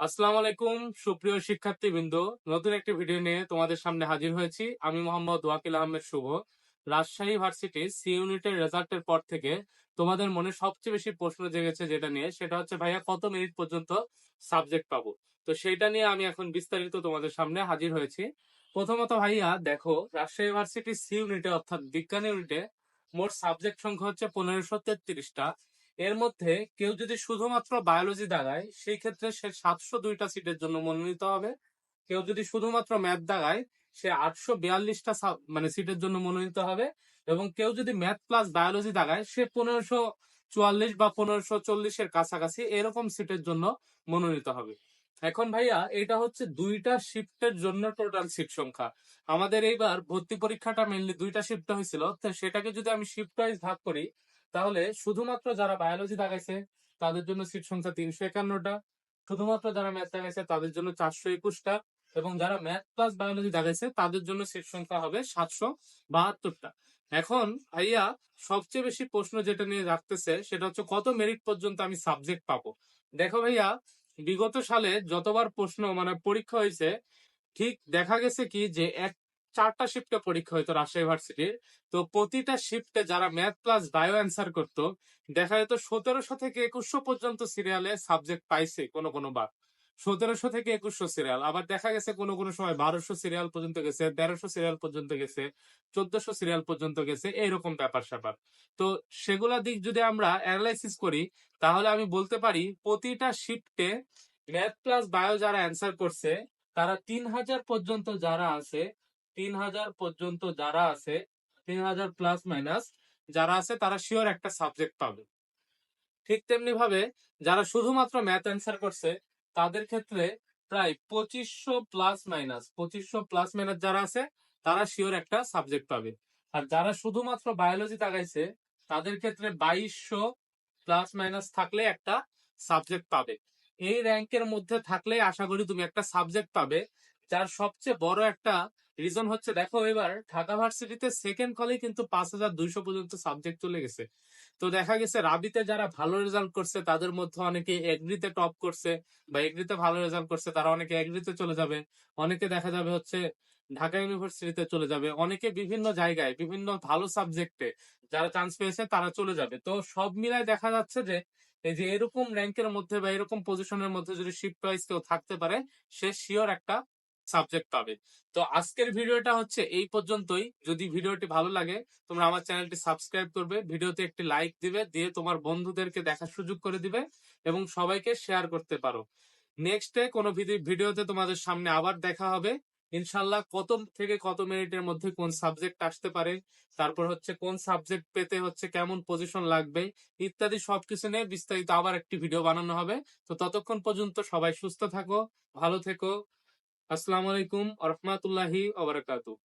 আসসালামু আলাইকুম, সুপ্রিয় শিক্ষার্থীবৃন্দ। নতুন একটি ভিডিও নিয়ে তোমাদের সামনে হাজির হয়েছি। আমি মোহাম্মদ ওয়াকিল আহমেদ শুভ। রাজশাহী ভার্সিটি সি ইউনিটের রেজাল্টের পর থেকে তোমাদের মনে সবচেয়ে বেশি প্রশ্ন জেগেছে যেটা নিয়ে, সেটা হচ্ছে, ভাইয়া, কত মিনিট পর্যন্ত সাবজেক্ট পাবো? তো সেটা নিয়ে আমি এখন বিস্তারিত তোমাদের সামনে হাজির হয়েছি। প্রথমত, ভাইয়া, দেখো, রাজশাহী ভার্সিটি সি ইউনিটে, অর্থাৎ বিজ্ঞান ইউনিটে, মোট সাবজেক্ট সংখ্যা হচ্ছে পনেরোশো তেত্রিশটা। এর মধ্যে কেউ যদি শুধুমাত্র বায়োলজি দাগায়, সেই ক্ষেত্রে সে সাতশো দুইটা সিটের জন্য মনোনীত হবে। কেউ যদি শুধুমাত্র ম্যাথ দাগায়, সে আটশো বিয়াল্লিশটা মানে সিটের জন্য মনোনীত হবে। এবং কেউ যদি ম্যাথ প্লাস বায়োলজি দাগায়, সে পনেরোশো চুয়াল্লিশ বা পনেরোশো চল্লিশের কাছাকাছি এরকম সিটের জন্য মনোনীত হবে। এখন ভাইয়া এটা হচ্ছে দুইটা শিফটের জন্য টোটাল সিট সংখ্যা। আমাদের এইবার ভর্তি পরীক্ষাটা মেনলি দুইটা শিফট হয়েছিল। তো সেটাকে যদি আমি শিফট ওয়াইজ ভাগ করি তাহলে শুধুমাত্র যারা বায়োলজি দাগাইছে তাদের জন্য সিট সংখ্যা তিনশো একান্নটা। শুধুমাত্র যারা ম্যাথ দাগাইছে তাদের জন্য চারশো একুশটা। এবং যারা ম্যাথ প্লাস বায়োলজি দাগাইছে তাদের জন্য সিট সংখ্যা হবে সাতশো বাহাত্তরটা। এখন ভাইয়া, সবচেয়ে বেশি প্রশ্ন যেটা নিয়ে রাখতেছে সেটা হচ্ছে কত মেরিট পর্যন্ত আমি সাবজেক্ট পাবো? দেখো ভাইয়া, বিগত সালে যতবার প্রশ্ন মানে পরীক্ষা হয়েছে, ঠিক দেখা গেছে কি যে এক চারটা শিফটে পরীক্ষা হইতো রাজশাহী ইউনিভার্সিটির তো প্রতিটা শিফটে যারা ম্যাথ প্লাস বায়ো অ্যান্সার করতো, দেখা যেত সতেরোশো থেকে একুশশো পর্যন্ত সিরিয়ালে সাবজেক্ট পাইছে কোনো কোনো বার। সতেরোশো থেকে একুশশো সিরিয়াল আবার দেখা গেছে কোনো কোনো সময় বারোশো সিরিয়াল পর্যন্ত গেছে তেরোশো সিরিয়াল পর্যন্ত গেছে, চোদ্দশো সিরিয়াল পর্যন্ত গেছে, এইরকম ব্যাপার স্যাপার। তো সেগুলা দিক যদি আমরা অ্যানালাইসিস করি, তাহলে আমি বলতে পারি প্রতিটা শিফটে ম্যাথ প্লাস বায়ো যারা অ্যান্সার করছে, তারা তিন হাজার পর্যন্ত যারা আছে তিন হাজার পর্যন্ত যারা আছে তিন হাজার প্লাস মাইনাস যারা আছে, তারা শিওর একটা সাবজেক্ট পাবে। ঠিক তেমনি ভাবে যারা শুধুমাত্র ম্যাথ অ্যান্সার করছে, তাদের ক্ষেত্রে প্রায় পঁচিশশো প্লাস মাইনাস পঁচিশশো প্লাস মাইনাস যারা আছে, তারা শিওর একটা সাবজেক্ট পাবে। আর যারা শুধুমাত্র বায়োলজি তাকাইছে, তাদের ক্ষেত্রে বাইশশো প্লাস মাইনাস থাকলে একটা সাবজেক্ট পাবে। এই র্যাঙ্কের মধ্যে থাকলে আশা করি তুমি একটা সাবজেক্ট পাবে যার সবচেয়ে বড় একটা রিজন হচ্ছে, দেখো এবার ঢাকা ভার্সিটিতে সেকেন্ড কলে কিন্তু পাঁচ হাজার দুইশো পর্যন্ত সাবজেক্ট চলে গেছে। তো দেখা গেছে রাবিতে যারা ভালো রেজাল্ট করছে, তাদের মধ্যে অনেকে এগ্রিতে টপ করছে বা এগ্রিতে ভালো রেজাল্ট করছে, তারা অনেকে এগ্রিতে চলে যাবে। অনেকে দেখা যাবে হচ্ছে ঢাকা ইউনিভার্সিটিতে চলে যাবে। অনেকে বিভিন্ন জায়গায়, বিভিন্ন ভালো সাবজেক্টে যারা চান্স পেয়েছে, তারা চলে যাবে। তো সব মিলায় দেখা যাচ্ছে যে, এই যে এরকম র্যাঙ্কের মধ্যে বা এরকম পজিশনের মধ্যে যদি শিফট ওয়াইজ কেউ থাকতে পারে, সে শিওর একটা সাবজেক্ট পাবে। তো আজকের ভিডিওটা হচ্ছে এই পর্যন্তই। যদি ভিডিওটি ভালো লাগে, তোমরা আমার চ্যানেলটি সাবস্ক্রাইব করবে, ভিডিওতে একটি লাইক দিবে, দিয়ে তোমার বন্ধুদেরকে দেখার সুযোগ করে দিবে এবং সবাইকে শেয়ার করতে পারো। নেক্সটে কোনো ভিডিওতে তোমাদের সামনে আবার দেখা হবে। ইনশাল্লাহ কত থেকে কত মিনিটের মধ্যে কোন সাবজেক্ট আসতে পারে, তারপর হচ্ছে কোন সাবজেক্ট পেতে হচ্ছে, কেমন পজিশন লাগবে, ইত্যাদি সবকিছু নিয়ে বিস্তারিত আবার একটি ভিডিও বানানো হবে। তো ততক্ষণ পর্যন্ত সবাই সুস্থ থাকো, ভালো থেকো। আসসালামু আলাইকুম আরহামাতুল্লাহি রহমাতুল্লাহি